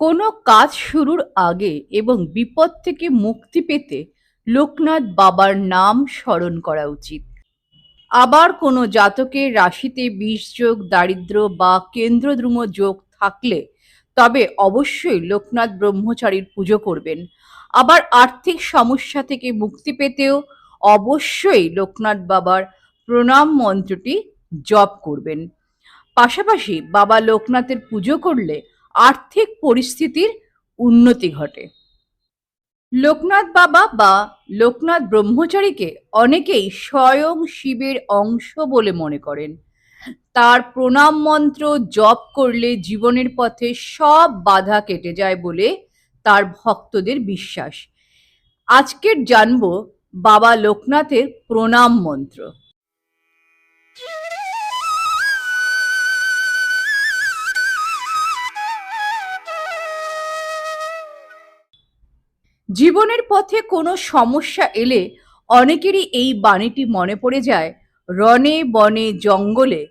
কোনো কাজ শুরুর আগে এবং বিপদ থেকে মুক্তি পেতে লোকনাথ বাবার নাম স্মরণ করা উচিত। আবার কোনো জাতকের রাশিতে বিষ যোগ, দারিদ্র বা কেন্দ্রদ্রুম যোগ থাকলে তবে অবশ্যই লোকনাথ ব্রহ্মচারীর পুজো করবেন। আবার আর্থিক সমস্যা থেকে মুক্তি পেতেও অবশ্যই লোকনাথ বাবার প্রণাম মন্ত্রটি জপ করবেন। পাশাপাশি বাবা লোকনাথের পুজো করলে আর্থিক পরিস্থিতির উন্নতি ঘটে। লোকনাথ বাবা বা লোকনাথ ব্রহ্মচারীকে অনেকেই স্বয়ং শিবের অংশ বলে মনে করেন। তার প্রণাম মন্ত্র জপ করলে জীবনের পথে সব বাধা কেটে যায় বলে তার ভক্তদের বিশ্বাস। আজকের জানব বাবা লোকনাথের প্রণাম মন্ত্র। জীবনের পথে কোনো সমস্যা এলে অনেকেরই এই বাণীটি মনে পড়ে যায় রনে বনে জঙ্গলে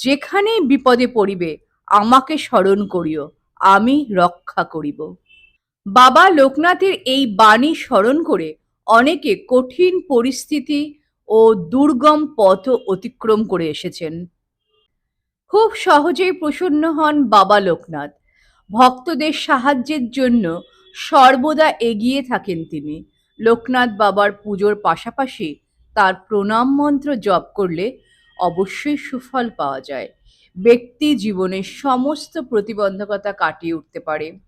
যেখানেই বিপদে পড়িবে, আমাকে স্মরণ করিও, আমি রক্ষা করিব বাবা লোকনাথের এই বাণী স্মরণ করে অনেকে কঠিন পরিস্থিতি ও দুর্গম পথ অতিক্রম করে এসেছেন। খুব সহজেই প্রসন্ন হন বাবা লোকনাথ। ভক্তদের সাহায্যের জন্য সর্বদা এগিয়ে থাকেন তিনি। লোকনাথ বাবার পুজোর পাশাপাশি তার প্রণাম মন্ত্র জপ করলে অবশ্যই সুফল পাওয়া যায়। ব্যক্তি জীবনের সমস্ত প্রতিবন্ধকতা কাটিয়ে উঠতে পারে।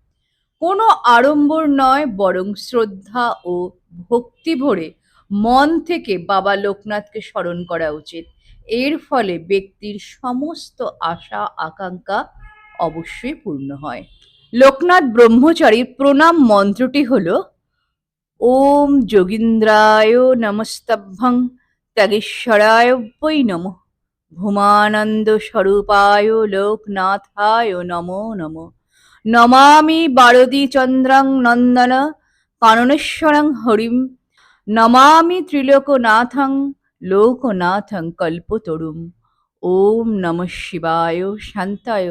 কোনো আড়ম্বর নয়, বরং শ্রদ্ধা ও ভক্তি ভরে মন থেকে বাবা লোকনাথকে স্মরণ করা উচিত। এর ফলে ব্যক্তির সমস্ত আশা, আকাঙ্ক্ষা অবশ্যই পূর্ণ হয়। লোকনাথ ব্রহ্মচারীর প্রণাম মন্ত্রটি হল, ওম যোগীন্দ্রায় নমস্তভ্যং ত্যাগেশ্বরায় বৈ নম। ভূমানন্দ স্বরূপায় লোকনাথায় নমো নমো। নমামি বারদী চন্দ্রং নন্দন কাননেশ্বরং হরিম। নমামি ত্রিলোকনাথং লোকনাথং কল্পতরুম। ওম নম শিবায় শান্তায়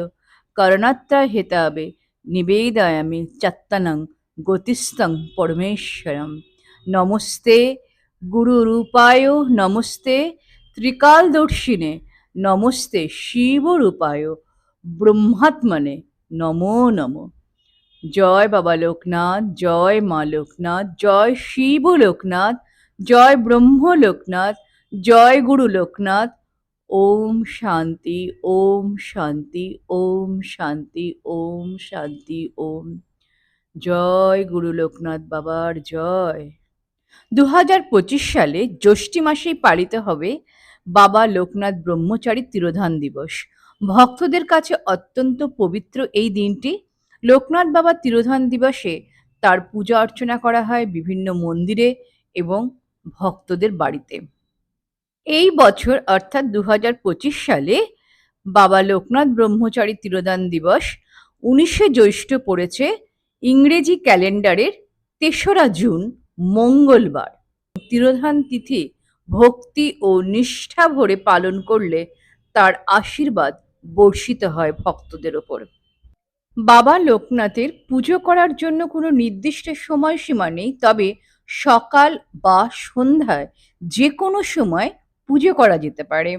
করণাত্রায় হেতাবে নিবেদয়ামি চত্তনং গতিস্তং পরমেশ্বরম নমস্তে গুরুরূপায় নমস্তে ত্রিকালদর্শিনে নমস্তে শিবরূপায় ব্রহ্মাত্মনে নমো নমো জয় বাবা লোকনাথ জয় মা লোকনাথ জয় শিব লোকনাথ জয় ব্রহ্ম লোকনাথ জয় গুরু লোকনাথ ওম শান্তি ওম শান্তি ওম শান্তি ওম শান্তি, ওম। জয় গুরু লোকনাথ বাবার জয়। দু পঁচিশ সালে জ্যৈষ্ঠী মাসেই পালিত হবে বাবা লোকনাথ ব্রহ্মচারী তিরোধান দিবস। ভক্তদের কাছে অত্যন্ত পবিত্র এই দিনটি। লোকনাথ বাবা তিরোধান দিবসে তার পূজা অর্চনা করা হয় বিভিন্ন মন্দিরে এবং ভক্তদের বাড়িতে। এই বছর, অর্থাৎ দু হাজার পঁচিশ সালে, বাবা লোকনাথ ব্রহ্মচারী তিরোদান দিবস উনিশে জ্যৈষ্ঠ পড়েছে ইংরেজি ক্যালেন্ডারের তেসরা জুন, মঙ্গলবার। তিরোধান তিথি ভক্তি ও নিষ্ঠা ভরে পালন করলে তার আশীর্বাদ বর্ষিত হয় ভক্তদের ওপর। বাবা লোকনাথের পুজো করার জন্য কোনো নির্দিষ্ট সময়সীমা নেই, তবে সকাল বা সন্ধ্যায় যে কোনো সময় পুজো করা যেতে পারে।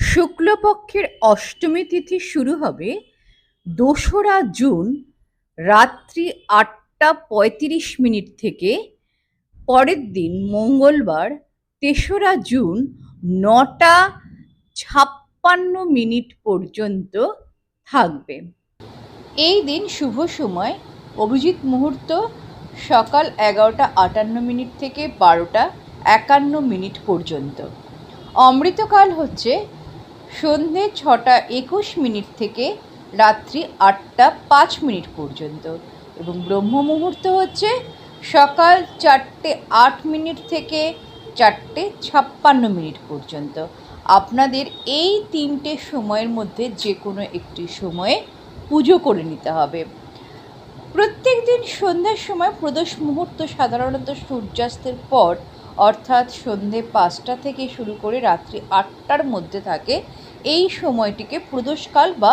শুক্লপক্ষের অষ্টমী তিথি শুরু হবে দোসরা জুন রাত্রি আটটা পঁয়ত্রিশ মিনিট থেকে। পরের দিন মঙ্গলবার তেসরা জুন নটা ছাপ্পান্ন মিনিট পর্যন্ত থাকবে। এই দিন শুভ সময়। অভিজিৎ মুহূর্ত সকাল এগারোটা আটান্ন মিনিট থেকে বারোটা একান্ন মিনিট পর্যন্ত। অমৃতকাল হচ্ছে সন্ধে ছটা একুশ মিনিট থেকে রাত্রি আটটা পাঁচ মিনিট পর্যন্ত এবং ব্রহ্ম মুহূর্ত হচ্ছে সকাল চারটে আট মিনিট থেকে চারটে ছাপ্পান্ন মিনিট পর্যন্ত। আপনাদের এই তিনটে সময়ের মধ্যে যে কোনো একটি সময়ে পুজো করে নিতে হবে। প্রত্যেক দিন সন্ধ্যার সময় প্রদোষ মুহূর্ত সাধারণত সূর্যাস্তের পর অর্থাৎ সন্ধে পাঁচটা থেকে শুরু করে রাত্রি আটটার মধ্যে থাকে, এই সময়টিকে প্রদোষকাল বা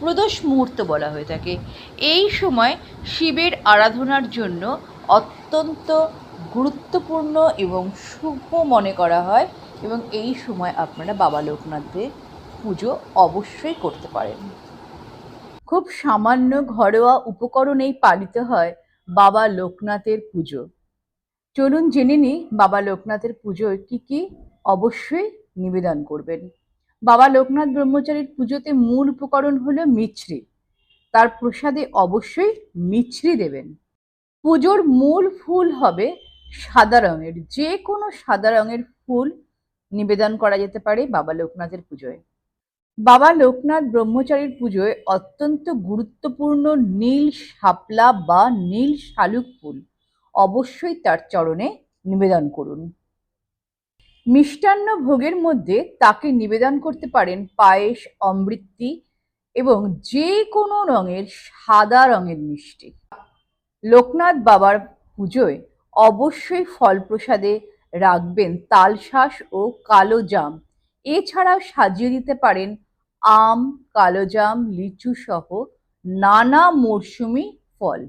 প্রদোষ মুহূর্ত বলা হয়ে থাকে। এই সময় শিবের আরাধনার জন্য অত্যন্ত গুরুত্বপূর্ণ এবং শুভ মনে করা হয় এবং এই সময় আপনারা বাবা লোকনাথদের পুজো অবশ্যই করতে পারেন। খুব সামান্য ঘরোয়া উপকরণেই পালিত হয় বাবা লোকনাথের পুজো। চলুন জেনে নিই বাবা লোকনাথের পুজোয় কি কি অবশ্যই নিবেদন করবেন। বাবা লোকনাথ ব্রহ্মচারীর পুজোতে মূল উপকরণ হল মিছরি। তার প্রসাদে অবশ্যই মিছরি দেবেন। পুজোর মূল ফুল হবে সাদা রঙের। যে কোনো সাদা রঙের ফুল নিবেদন করা যেতে পারে বাবা লোকনাথের পুজোয়। বাবা লোকনাথ ব্রহ্মচারীর পুজোয় অত্যন্ত গুরুত্বপূর্ণ নীল শাপলা বা নীল শালুক ফুল। অবশ্যই তার চরণে নিবেদন করুন। মিষ্টান্ন ভোগের মধ্যে তাকে নিবেদন করতে পারেন পায়েস, অমৃতি এবং যে কোনো রঙের সাদা রঙের মিষ্টি। লোকনাথ বাবার পুজোয় অবশ্যই ফল প্রসাদে রাখবেন তালশাঁস ও কালো জাম। এছাড়াও সাজিয়ে দিতে পারেন আম কালোজাম লিচু সহ নানা মরশুমি ফল।